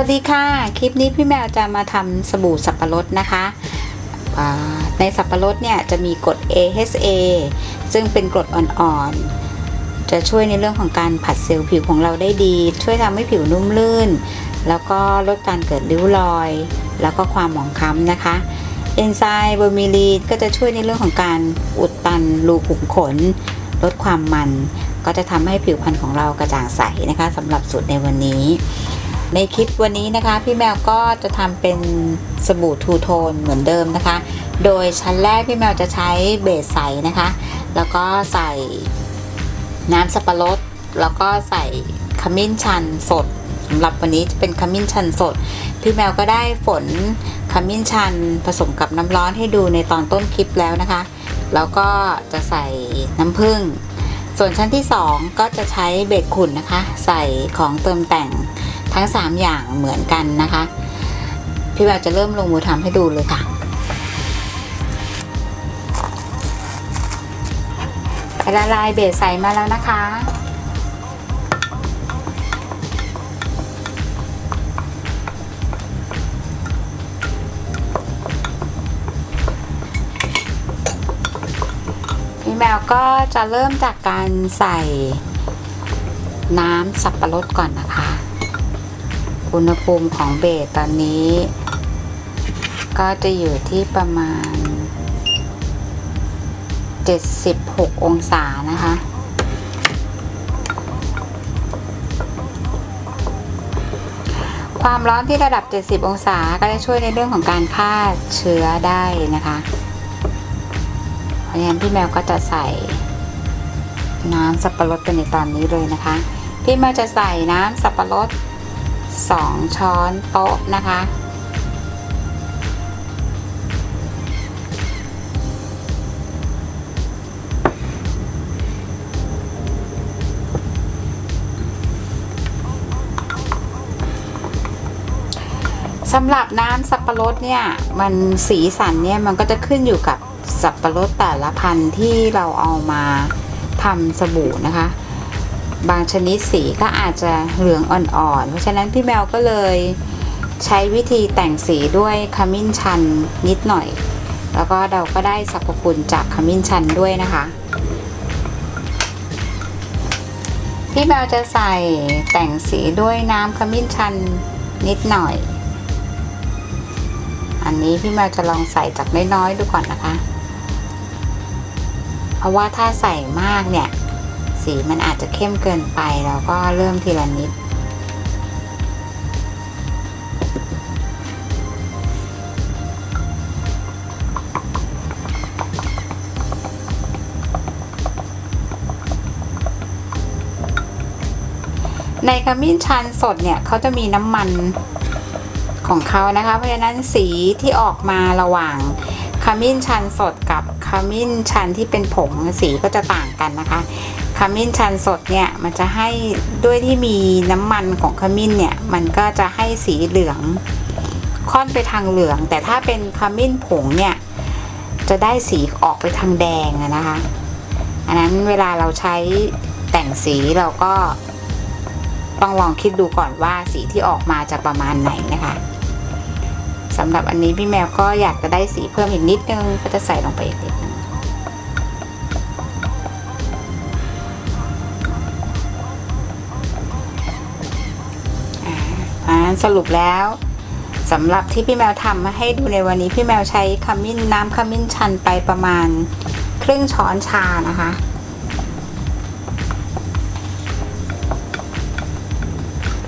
วัสดีค่ะ คลิปนี้พี่แมวจะมาทำสบู่สับปะรดนะคะในสับปะรดเนี่ยจะมีกรด AHA ซึ่งเป็นกรดอ่อนๆ จะช่วยในเรื่องของการผัดเซลล์ผิวของเราได้ดี ช่วยทำให้ผิวนุ่มลื่น แล้วก็ลดการเกิดริ้วรอย แล้วก็ความหมองคล้ำนะคะเอนไซม์เบอร์มิลีนก็จะช่วยในเรื่องของการอุดตันรูขุมขน ลดความมัน ก็จะทำให้ผิวพรรณของเรากระจ่างใสนะคะสำหรับสูตรในวันนี้ ในคลิปวันนี้นะคะ พี่แมวก็จะทำเป็นสบู่ทูโทนเหมือนเดิมนะคะ โดยชั้นแรกพี่แมวจะใช้เบสใสนะคะ แล้วก็ใส่น้ำสับปะรด แล้วก็ใส่ขมิ้นชันสดสำหรับวันนี้จะเป็นขมิ้นชันสด พี่แมวก็ได้ฝนขมิ้นชันผสมกับน้ำร้อนให้ดูในตอนต้นคลิปแล้วนะคะ แล้วก็จะใส่น้ำผึ้งส่วนชั้นที่ 2 ก็จะใช้เบกขุ่นนะคะ ใส่ของเติมแต่ง ทั้ง 3 อย่างเหมือนกันนะคะ พี่แววจะเริ่มลงมือทำให้ดูเลยค่ะละลายเบสใส่มาแล้วนะคะพี่แมวก็จะเริ่มจากการใส่น้ำสับปะรดก่อนนะคะ อุณหภูมิของเบสตอนนี้ ก็จะอยู่ที่ประมาณ 76 องศานะคะ ความร้อนที่ระดับ 70 องศาก็จะช่วยในเรื่องของการฆ่าเชื้อได้นะคะเพราะฉะนั้นพี่แมวก็จะใส่น้ำสับปะรดไปในตอนนี้เลยนะคะ พี่แมวจะใส่น้ำสับปะรด 2 ช้อนโต๊ะนะคะ สำหรับน้ำสับปะรดเนี่ย มันสีสันเนี่ย มันก็จะขึ้นอยู่กับสับปะรดแต่ละพันธุ์ที่เราเอามาทำสบู่นะคะ บางชนิดสีก็อาจจะเหลืองอ่อนๆ เพราะฉะนั้นพี่แมวก็เลยใช้วิธีแต่งสีด้วยขมิ้นชันนิดหน่อย แล้วก็เราก็ได้สรรพคุณจากขมิ้นชันด้วยนะคะ พี่แมวจะใส่แต่งสีด้วยน้ำขมิ้นชันนิดหน่อย อันนี้พี่แมวจะลองใส่จากน้อยๆดูก่อนนะคะ เพราะว่าถ้าใส่มากเนี่ย สีมันอาจจะเข้มเกินไปแล้วก็เริ่มทีละนิด ในขมิ้นชันสดเนี่ยเขาจะมีน้ำมันของเขานะคะ เพราะฉะนั้นสีที่ออกมาระหว่างขมิ้นชันสดกับขมิ้นชันที่เป็นผงสีก็จะต่างกันนะคะ ขมิ้นชันสดเนี่ยมันจะให้ด้วยที่มีน้ำมันของขมิ้นเนี่ยมันก็จะให้สีเหลืองค่อนไปทางเหลือง แต่ถ้าเป็นขมิ้นผงเนี่ยจะได้สีออกไปทางแดงนะคะอันนั้นเวลาเราใช้แต่งสีเราก็ต้องลองคิดดูก่อนว่าสีที่ออกมาจะประมาณไหนนะคะสำหรับอันนี้พี่แมวก็อยากจะได้สีเพิ่มอีกนิดนึงก็จะใส่ลงไปอีกนิด อ่าสรุปแล้วสำหรับที่พี่แมวทำมาให้ดูในวันนี้พี่แมวใช้ขมิ้นน้ำขมิ้นชันไปประมาณครึ่งช้อนชานะคะ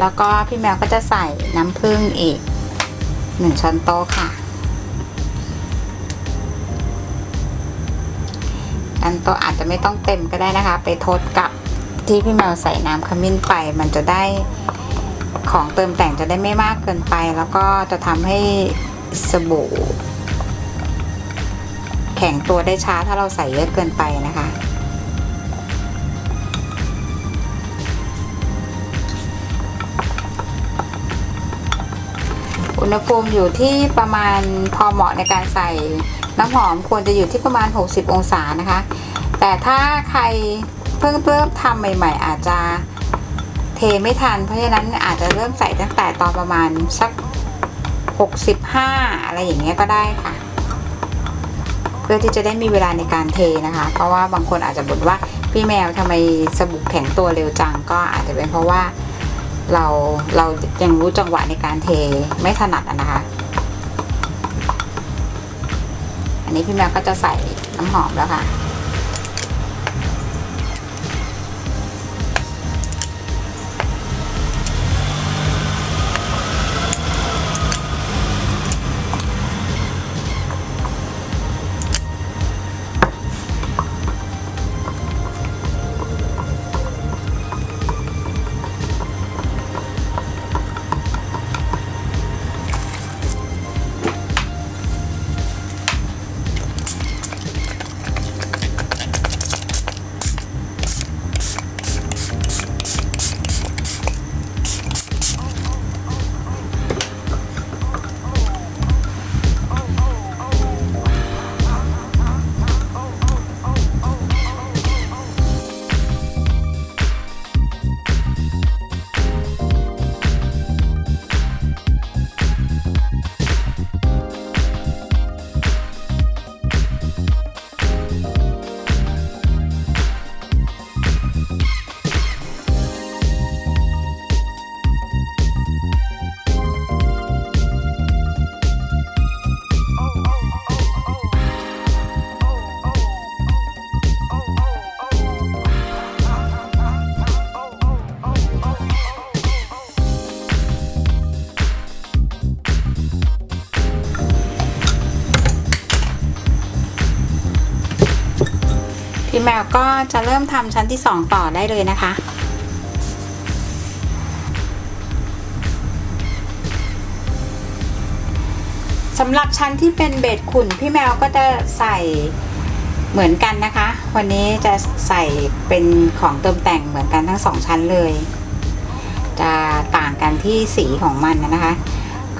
แล้วก็พี่แมวก็จะใส่น้ำผึ้งอีกหนึ่งช้อนโต๊ะค่ะอันโต๊ะอาจจะไม่ต้องเต็มก็ได้นะคะ ไปทดกับที่พี่แมวใส่น้ำขมิ้นไปมันจะได้ ของเติมแต่งจะได้ไม่มากเกินไป แล้วก็จะทำให้สบู่ แข็งตัวได้ช้าถ้าเราใส่เยอะเกินไปนะคะอุณหภูมิอยู่ที่ประมาณพอเหมาะในการใส่น้ำหอมควรจะอยู่ที่ประมาณ 60 องศานะคะ แต่ถ้าใครเพิ่งเริ่มทำใหม่ ๆ อาจจะ เทไม่ทัน เพราะฉะนั้นอาจจะเริ่มใส่ตั้งแต่ตอนประมาณสัก 65 อะไรอย่างเงี้ยก็ได้ค่ะ เพื่อที่จะได้มีเวลาในการเทนะคะ เพราะว่าบางคนอาจจะบ่นว่าพี่แมวทำไมสบู่แข็งตัวเร็วจังก็อาจจะเป็นเพราะว่าเราเรายังรู้จังหวะในการเทไม่ถนัดนะคะ อันนี้พี่แมวก็จะใส่น้ำหอมแล้วค่ะ ก็จะเริ่มทำชั้นที่สองต่อได้เลยนะคะสำหรับชั้นที่เป็นเบดขุ่นพี่แมวก็จะใส่เหมือนกันนะคะ วันนี้จะใส่เป็นของเติมแต่งเหมือนกันทั้งสองชั้นเลย จะต่างกันที่สีของมันนะคะ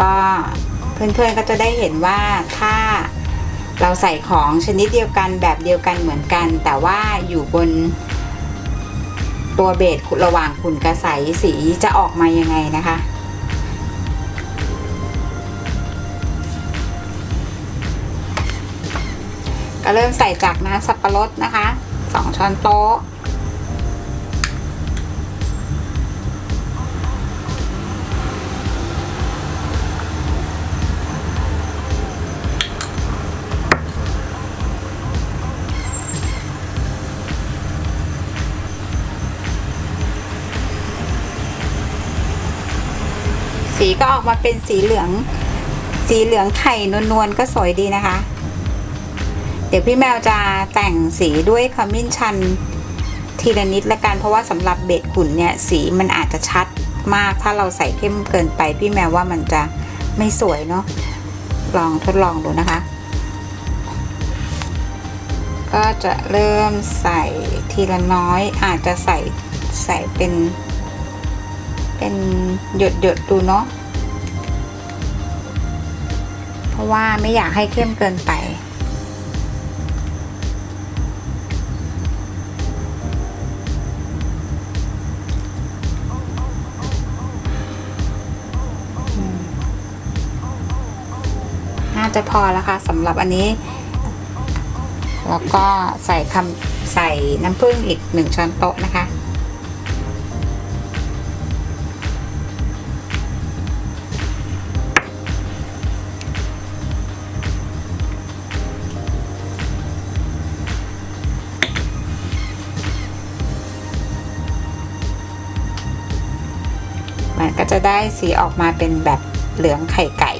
ก็เพื่อนๆก็จะได้เห็นว่าถ้า เราใส่ของชนิดเดียวกันแบบเดียวกันเหมือนกัน แต่ว่าอยู่บนตัวเบสระหว่างขุ่นกระใสสีจะออกมายังไงนะคะ ก็เริ่มใส่จากน้ำสับปะรดนะคะ 2 ช้อนโต๊ะ สีก็ออกมาเป็นสีเหลือง สีเหลืองไข่นวลๆก็สวยดีนะคะ เดี๋ยวพี่แมวจะแต่งสีด้วยขมิ้นชันทีละนิดละกันเพราะว่าสำหรับเบ็ดขุนเนี่ยสีมันอาจจะชัดมากถ้าเราใส่เข้มเกินไป พี่แมวว่ามันจะไม่สวยเนาะลองทดลองดูนะคะ ก็จะเริ่มใส่ทีละน้อยอาจจะใส่ใส่เป็น เป็นหยดหยดๆดูเนาะเพราะว่าไม่อยากให้เข้มเกินไป น่าจะพอแล้วค่ะสำหรับอันนี้แล้วก็ใส่คำใส่น้ำผึ้งอีกหนึ่งช้อนโต๊ะนะคะ มันก็จะได้สีออกมาเป็นแบบเหลืองไข่ไก่ ส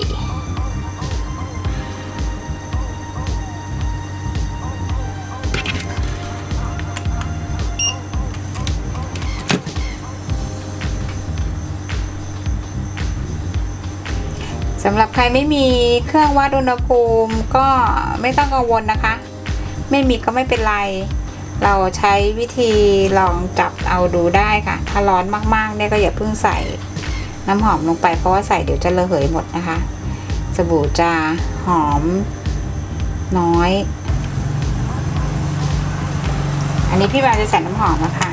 ำหรับใครไม่มีเครื่องวัดอุณหภูมิก็ไม่ต้องกังวลนะคะ ไม่มีก็ไม่เป็นไรเราใช้วิธีลองจับเอาดูได้ค่ะ ถ้าร้อนมากๆเนี่ยก็อย่าเพิ่งใส่ น้ำหอมลงไปเพราะว่าใส่เดี๋ยวจะระเหยหมดนะคะ สบู่จะหอมน้อย อันนี้พี่วาจะใส่น้ำหอมแล้วค่ะ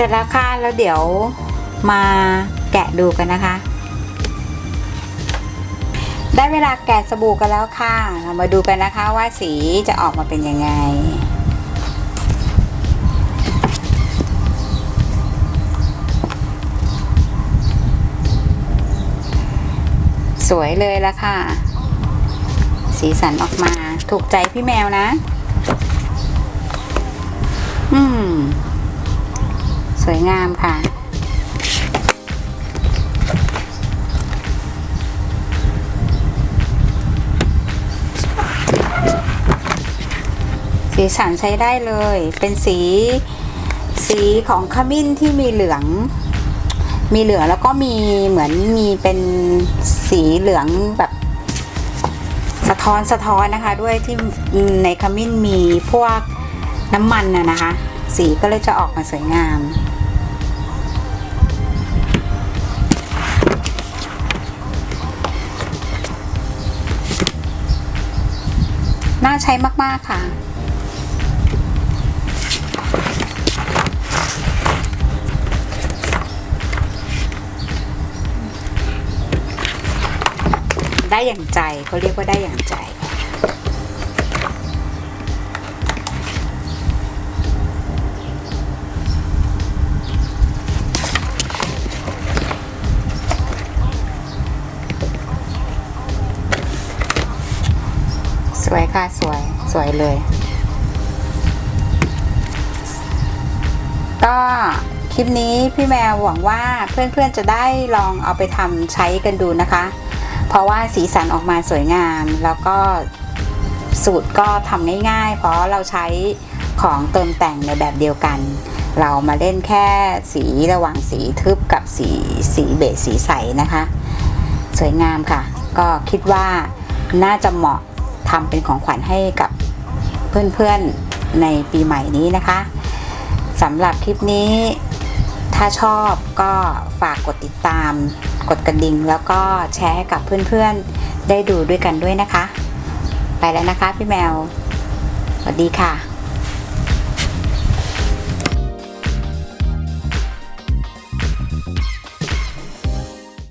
สร็จแล้วค่ะแล้วเดี๋ยวมาแกะดูกันนะคะ ได้เวลาแกะสบู่กันแล้วค่ะ เรามาดูกันนะคะว่าสีจะออกมาเป็นยังไง สวยเลยละค่ะ สีสันออกมาถูกใจพี่แมวนะ อืม วยงามค่ะ สีสันใช้ได้เลย เป็นสีสีของขมิ้นที่มีเหลือง มีเหลืองแล้วก็มีเหมือนมีเป็นสีเหลืองแบบสะท้อนสะท้อนนะคะ ด้วยที่ในขมิ้นมีพวกน้ำมันน่ะนะคะ สีก็เลยจะออกมาสวยงาม ใช้มาก ๆ ค่ะ ได้อย่างใจเขาเรียกว่าได้อย่างใจ สวยค่ะ สวย สวยเลย ก็คลิปนี้พี่แมวหวังว่าเพื่อนๆจะได้ลองเอาไปทำใช้กันดูนะคะ เพราะว่าสีสันออกมาสวยงามแล้วก็สูตรก็ทำง่ายๆ เพราะเราใช้ของเติมแต่งในแบบเดียวกัน เรามาเล่นแค่สีระหว่างสีทึบกับสีสีเบจสีใสนะคะ สวยงามค่ะ ก็คิดว่าน่าจะเหมาะ ทำเป็นของขวัญให้กับเพื่อนๆในปีใหม่นี้นะคะสำหรับคลิปนี้ ถ้าชอบก็ฝากกดติดตาม กดกระดิ่ง แล้วก็แชร์ให้กับเพื่อนๆได้ดูด้วยกันด้วยนะคะ ไปแล้วนะคะพี่แมว สวัสดีค่ะ